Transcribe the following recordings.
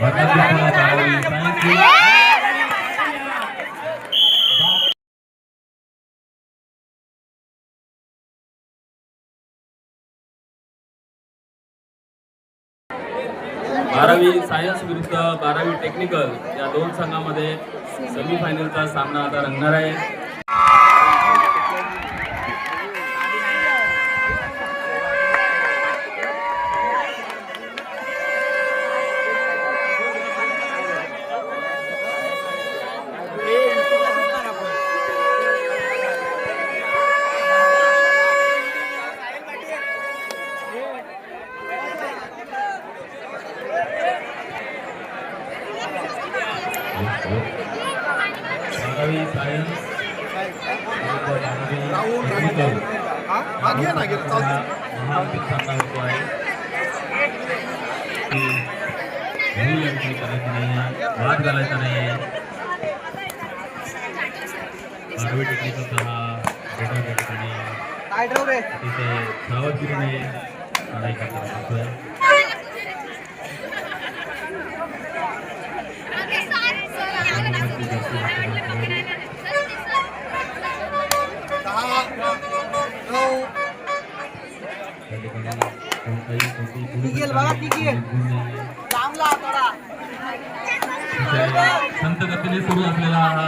बारावी सायन्स बारावी सायन्स विरुद्ध बारावी टेक्निकल या दोन संघामध्ये सेमीफायनलचा सामना आता रंगणार आहे. बारावी सायन्स टेक्निकल महाविद्यालय सामना होतो आहे की भूल एंट्री करायची नाही आहे वाद घालायचा नाही आहे बारावी टेक्निकलचा हा डेटा त्या ठिकाणी अतिशय सावधगिरीने लढाई करताना संत गतीने सुरू असलेला हा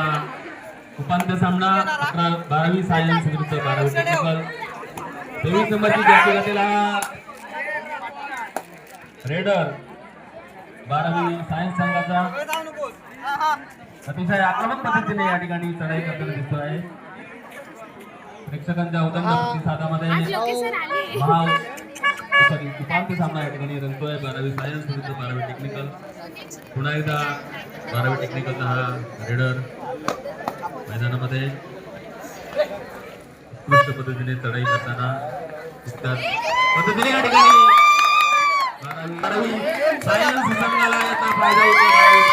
उपांत्य सामना अकरा बारावी सायन्स विरुद्ध बारावी टेक्निकल. तेवीस नंबरची जाती गतीला रेडर. बारावी सायन्स संघाचा. अतिशय आक्रमक पद्धतीने या ठिकाणी चढाई करताना दिसतो आहे प्रेक्षकांच्या उदंड प्रतिसादामध्ये महा सॉरी उपांत्य सामना या ठिकाणी रंगतोय बारावी सायन्स विरुद्ध बारावी टेक्निकल पुन्हा एकदा बारावी टेक्निकलचा हा रेडर मैदानामध्ये उत्कृष्ट पद्धतीने चढाई करताना दिसतात पद्धतीने या ठिकाणी बारावी सायन्स संघाला याचा फायदा होतो सायन्स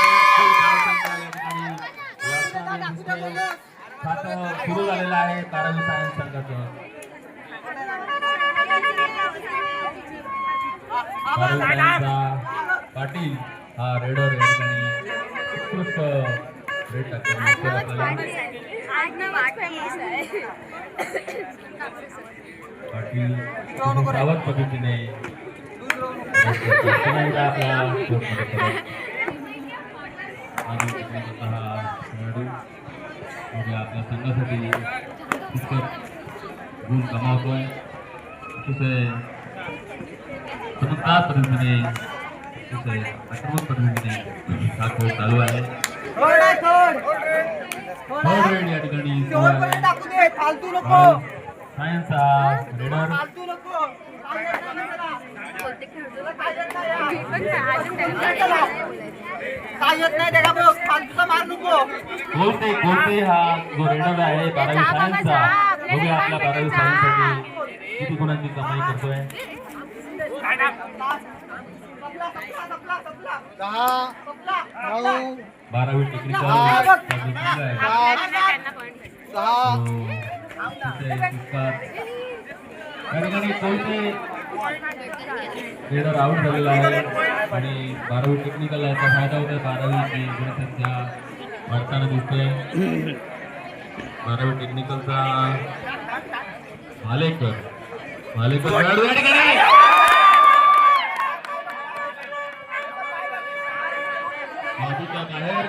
संघ या ठिकाणी सुरू झालेला आहे बारावी सायन्स संघाचं पाटील हा रेडर या ठिकाणी उत्कृष्ट रेड टाकताना दिसतोय आपल्याला पाटील खूप सावध पद्धतीने पुन्हा एकदा आपला कोर्टमध्ये परत बारावी टेक्निकलचा हा खेळाडू. उद्या आपल्या संघासाठी पुष्कळ गुण कमावतोय अतिशय चमत्कार पद्धतीने अतिशय आक्रमक पद्धतीने हा खेळ चालू आहे रेड या ठिकाणी आहे. बारावी सायन्सचा रेडर कोणते कोणते हा जो रेडर आहे बारावी सायन्सचा बघूया आपल्या बारावी सायन्ससाठी किती गुणांची कमाई करतोय दहा नऊ बारावी हा, आहे सहा या ठिकाणी कोणते रेडर आउट झालेला आहे? आणि बारावी टेक्निकल याचा फायदा होतोय? बारावीची गुणसंख्या वाढताना दिसतोय. बारावी टेक्निकलचा मालेकर. मालेकर. बाजूच्या बाहेर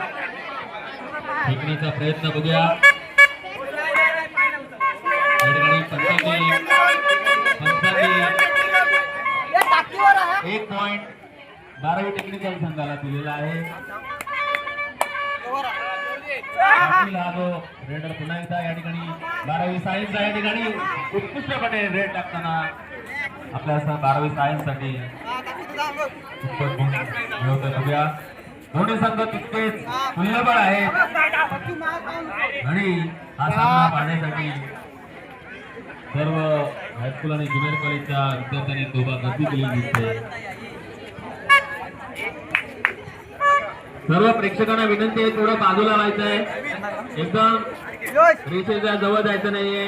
फेकण्याचा प्रयत्न बघूया. ठिकाणी एक पॉइंट बारावी टेक्निकल संघाला दिलेला आहे. हा जो रेडर पुन्हा एकदा या ठिकाणी. बारावी सायन्सचा या ठिकाणी. उत्कृष्टपणे रेड टाकताना आपल्या बारावी सायन्ससाठी उत्तर बघूया. दोन्ही संघ तितकेच तुल्यबळ आहेत आणि हा सामना पाहण्यासाठी सर्व हायस्कूल आणि ज्युनियर कॉलेजच्या विद्यार्थ्यांनी दोघा गर्दी केलेली दिसते सर्व प्रेक्षकांना विनंती आहे थोडं बाजूला व्हायचं आहे. एकदम रेषेच्या जवळ जायचं नाहीये.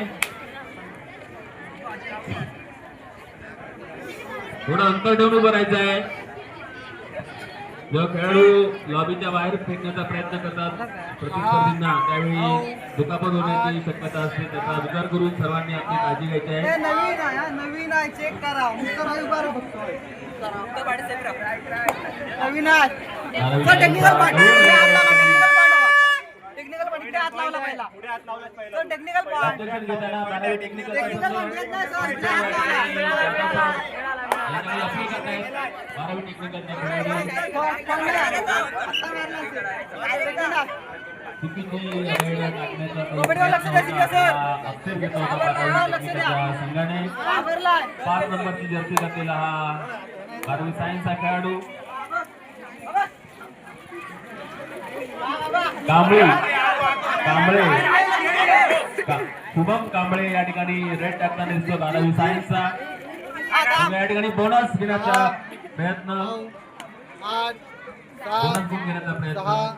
थोडं अंतर ठेवून उभं राहायचं आहे. जेव्हा खेळाडू लॉबीच्या बाहेर फेकण्याचा प्रयत्न करतात. प्रतिस्पर्धींना त्यावेळी दुखापत होण्याची शक्यता असते. त्याचा विचार करून सर्वांनी आपली काळजी घ्यायची आहे. नवीन आहे हा, नवीन आहे. चेक करा. नवीन टेक्निकल सायन्सचा टेक्निकल पॉईंट इकडे हात लावला पहिला. तो टेक्निकल पॉईंट ऑब्जेक्शन घेताना बारावी बारावी खेळाडू टाकण्याचा अक्षर संघाने पाच नंबरची जर्सी घातलेला हा बारावी सायन्सचा खेळाडू कांबळे कांबळे का- शुभम कांबळे या ठिकाणी रेड टाकताना दिसतो बारावी सायन्सचा या ठिकाणी बोनस घेण्याचा प्रयत्न. बोनस सात गुण घेण्याचा प्रयत्न. सहा.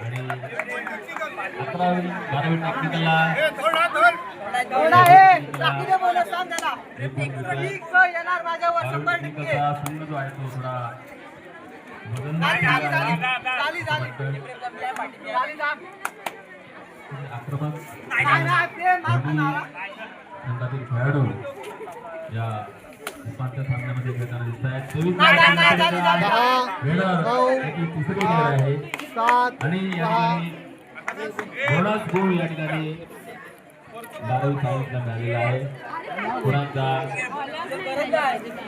आणि अकरावी बारावी टेक्निकलला दोन आहे. टाकू दे बोलत सांग त्याला. हे पण घेतलं. ठीक सर येणार माझ्यावर बारावी शंभर टक्के. टेक्निकलचा संघ जो आहे तो थोडा झाली आक्रमक. संघातील खेळाडू या उपांत्य सामन्यामध्ये खेळताना दिसत आहेत तेवीस तिसरी खेळ आहे आणि या ठिकाणी बोनस गुण या ठिकाणी बारावी सायन्सला मिळालेला आहे गुणांचा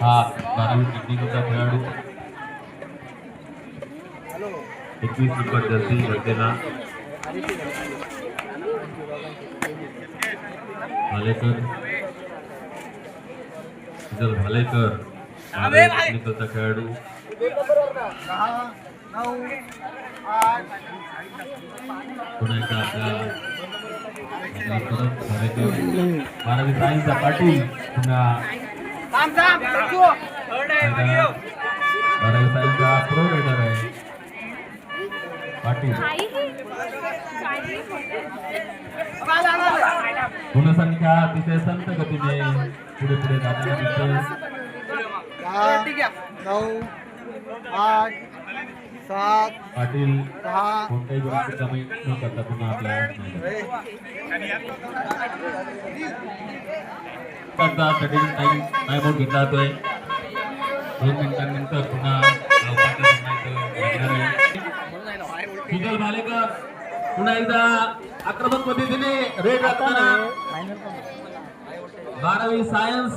हा बारावी टेक्निकलचा खेळाडू एकवीस नंबर जर्सी घातलेला भालेकर. सुजल भालेकर. टेक्निकलचा खेळाडू. पुन्हा एकदा आपल्या परत भालेकर. बारावी सायन्सचा पाटील पुन्हा बारावी सायन्सचा प्रो रेडर आहे. पाटील. गुणसंख्या अतिशय संत गतीने पुढे पुढे जाताना आहे नऊ आठ सात पाटील सहा कोणत्याही गोष्टी कमी न करता पुन्हा आपल्या आउट घेतला जातोय. दोन मिनिटांनंतर पुन्हा भालेकर. पुन्हा एकदा आक्रमक पद्धतीने रेड राखताना बारावी सायन्स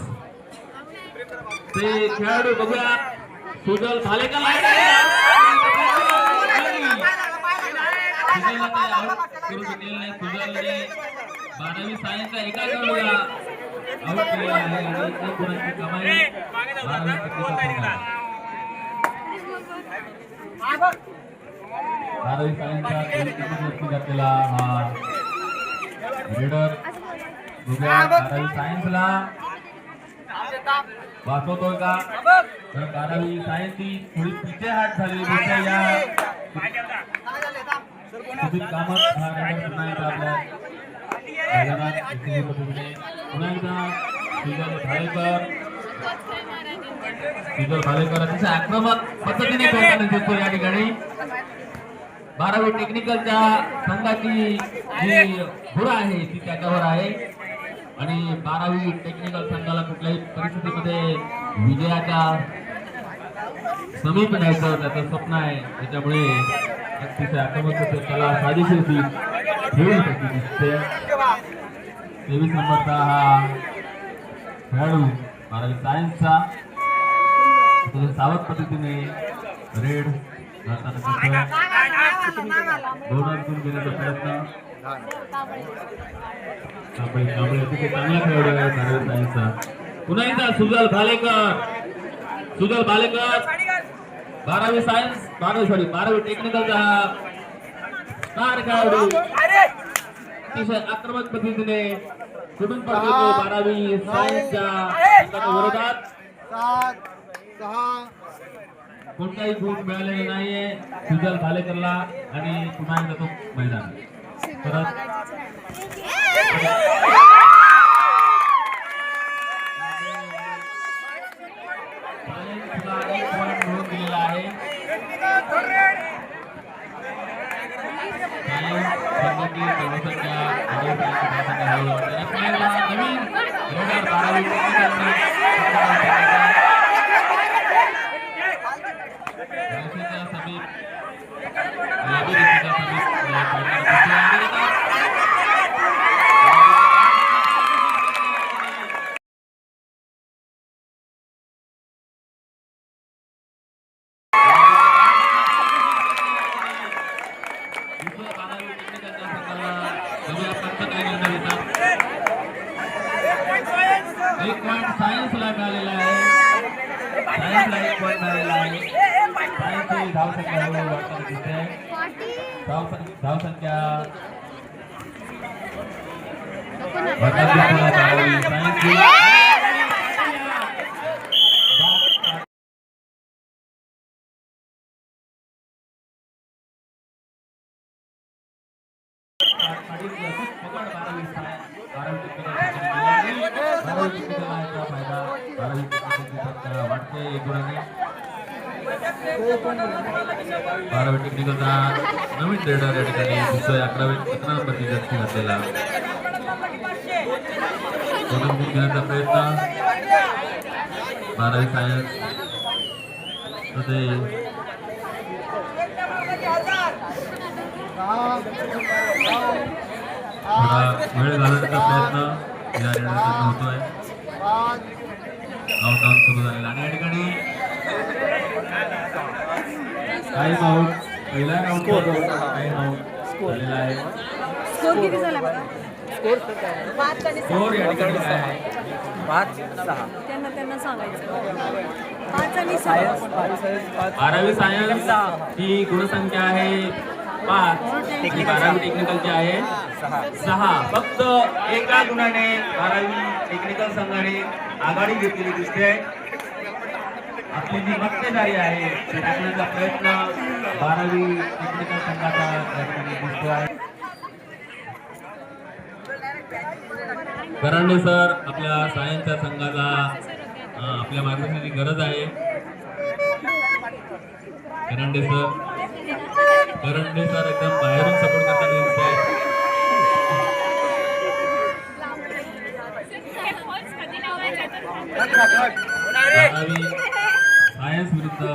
ते खेळाडू बघूया. सुजल भालेकर बारावी सायन्सचा एका खेळाडूला केलेला आहे. आणि एक गुणांची कमाई. बारावी बारावी सायन्सचा घातलेला हा रीडर बारावी सायन्सला वाचवतोय का? तर बारावी सायन्सची थोडी पिछे हात झालेली दिसते या सुधीर कामत हा रीडर पुन्हा एकदा आपल्या मैदानात उत्तम पद्धतीने पुन्हा एकदा सुजल भालेकर अतिशय आक्रमक पद्धतीने दिसतो या ठिकाणी. बारावी टेक्निकलच्या संघाची जी धुरा आहे ती त्याच्यावर आहे. आणि बारावी टेक्निकल संघाला कुठल्याही परिस्थितीमध्ये विजयाच्या समीप न्यायचं त्याचं स्वप्न आहे. त्याच्यामुळे अतिशय आक्रमक होते त्याला साजेशी होती खेळू शकते दिसते. तेवीस नंबरचा हा खेळाडू बारावी सायन्सचा सावध पद्धतीने रेड घेण्याचा प्रयत्न चांगला खेळाडू पुन्हा एकदा सुजल भालेकर सुजल भालेकर बारावी सायन्स बारावी सॉरी बारावी टेक्निकलचा स्टार खेळाडू अतिशय आक्रमक पद्धतीने कुठून पडतो बारावी सायन्सच्या विरोधात सात सहा कोणताही गुण मिळालेला नाहीये. सुजल भालेकरला आणि पुन्हा एकदा तो मैदान परत दिलेला आहे संबंधित सर्वसंख्या आणि सायन्स विभागाने हळूहळू आणि पुण्याला नवीन दोन हजार बारावी टेक्निकलने जनसेच्या समीप लायब्ररीच्या समीप अ, पडणारे पुस्तके आणले जातात. दुसरं बारावी टेक्निकलच्या संघाला बघूया पंच काय निर्णय देतात एक पॉईंट सायन्सला मिळालेला आहे सायन्सला एक पॉईंट मिळालेला आहे सायन्सची धावसंख्या हळूहळू वाढताना दिसते धाव धावसंख्या वाढताना दिसते धावली. सायन्सची अडीच लसूण पकड बारावी सायन्स बारावी टेक्निकल बारावी टेक्निकल आहे का फायदा बारावी टेक्निकलची संख्या टेक्निकलचा नवीन ट्रेडर या ठिकाणी दिसतोय अकरावी अकरा नंबरची जास्ती घातलेला दोन घेण्याचा प्रयत्न बारावी सायन्समध्ये थोडा वेळ घालवण्याचा प्रयत्न या रेडरकडनं होतोय काउंटडाऊन सुरू झालेला. आणि या ठिकाणी काही आउट पहिला राऊंड काही आउट झालेला आहे. स्कोर किती झाला बघा पाच आणि स्कोर या ठिकाणी काय आहे? पाच सहा. त्यांना त्यांना सांगायचं. पाच आणि सहा. बारावी सायन्स ही गुणसंख्या आहे. पाच. बारावी टेक्निकलची आहे. सहा. फक्त एका गुणाने बारावी टेक्निकल संघाने आघाडी घेतलेली दिसते. आपली जी मक्तेदारी आहे ती टाकण्याचा प्रयत्न बारावी टेक्निकल संघाचा दिसतो आहे करांडे सर आपल्या सायन्सच्या संघाला आपल्या मार्गदर्शनाची गरज आहे. करंडे सर. करंडे सर एकदम बाहेरून सपोर्ट करताना दिसत बारावी सायन्स विरुद्ध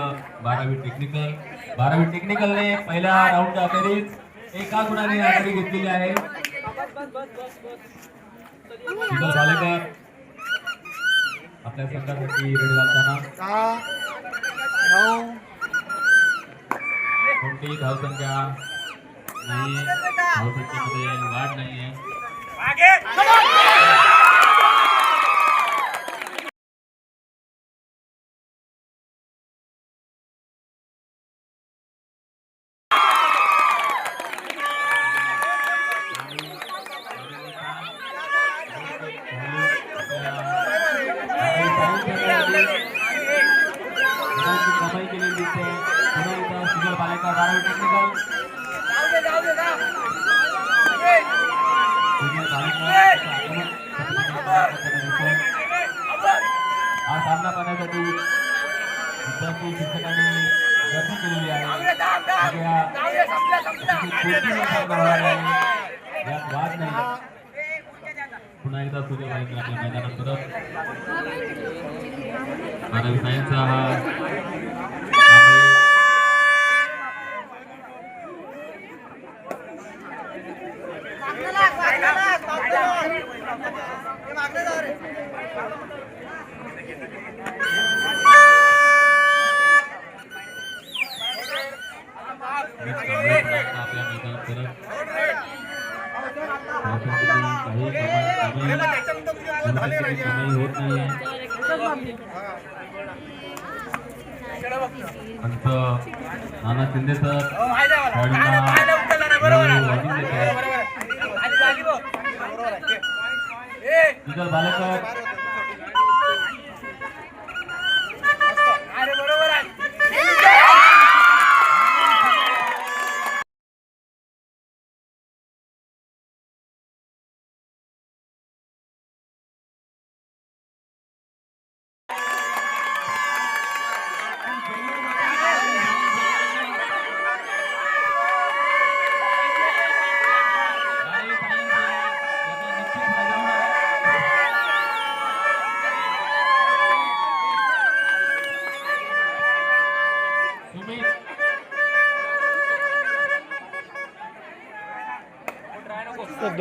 बारावी टेक्निकल बारावी टेक्निकलने पहिल्या राऊंड अखेरीस एका गुणाने आघाडी घेतलेली आहे. झाले भालेकर आपल्या संघासाठी रेड घालताना कोणतीही धावसंख्या नाही धावसंख्येमध्ये वाढ नाही आहे.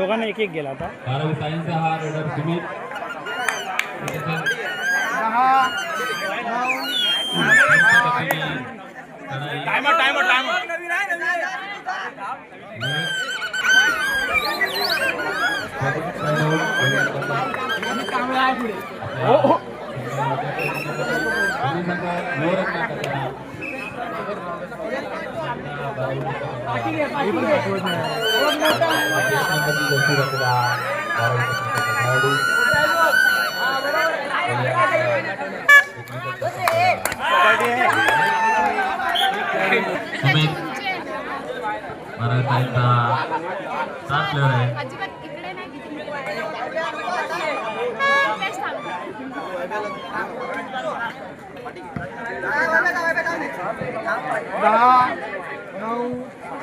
दोघांना एक एक गेला आता बारावी सायन्सचा हा raider Sumit timer timer timer बारावी सात प्लेअर आहे दहा नऊ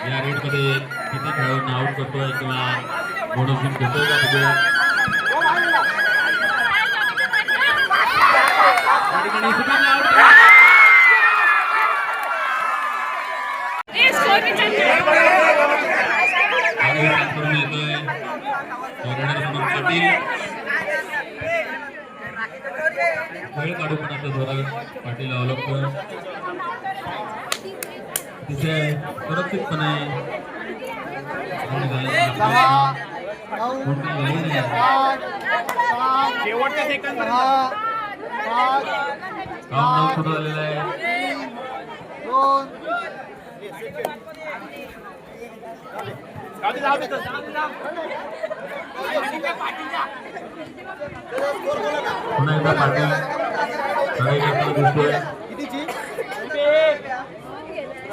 या रेडमध्ये किती खेळाडूंना आउट करतोय किंवा म्हणून घेतोय का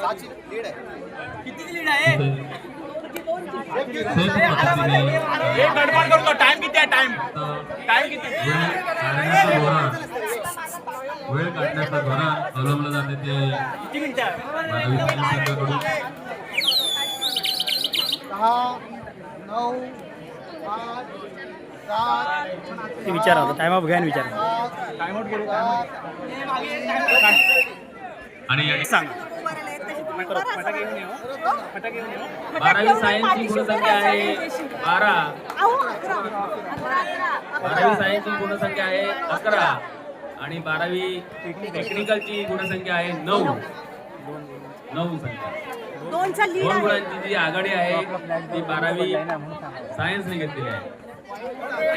काम सुरू टाइम किती टाइम। टाइम किती वेळ काढण्याचं धोरण अवलंबलं जाते ते दहा नऊ आठ सात विचारा आता टाइम ऑफ घ्या आणि विचारा. टाइम आउट गेले आणि सांग. बारावी सायन्सची गुणसंख्या आहे बारा. बारावी सायन्सची गुणसंख्या आहे अकरा. आणि बारावी टेक्निकलची गुणसंख्या आहे नऊ. नऊ संख्या दोन गुणांची जी आघाडी आहे ती बारावी सायन्सने घेतलेली आहे.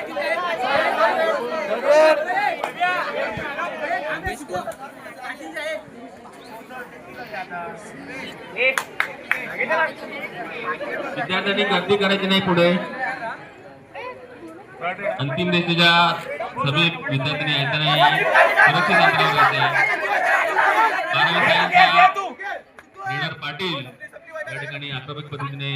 विद्यार्थ्यांनी गर्दी करायची नाही पुढे. अंतिम दिवशीच्या सभेत विद्यार्थ्यांनी यायचं नाही सुरक्षित अंतरावर यायचं बारावी सायन्सचा लीडर पाटील या ठिकाणी आक्रमक पद्धतीने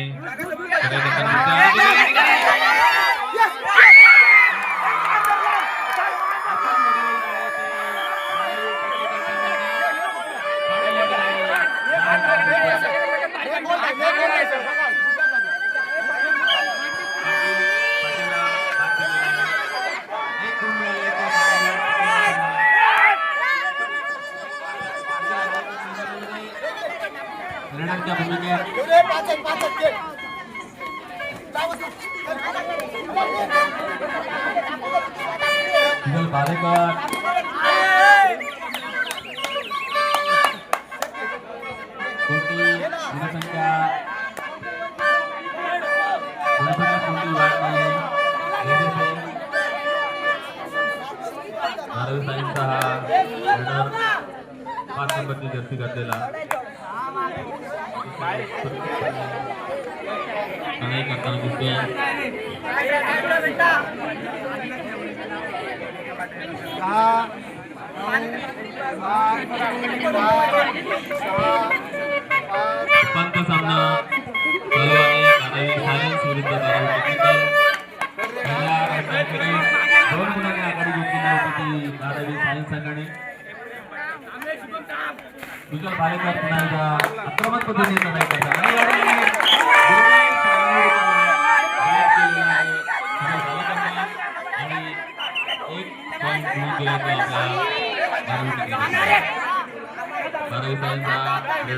आनंद व्यक्त घडलेला लढाई करताना दिसतोय पंत सामना. चालू आहे सायन्स विरुद्ध दोन मुलांनी आघाडी घेतली होती ती सायन्स संघाने दुसरा बालेकर नाही का आक्रमक पद्धतीचा नाही का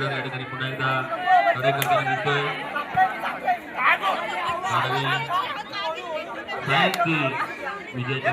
या ठिकाणी पुन्हा एकदा कार्यकर्त्यांना दिसतोय विजयाच्या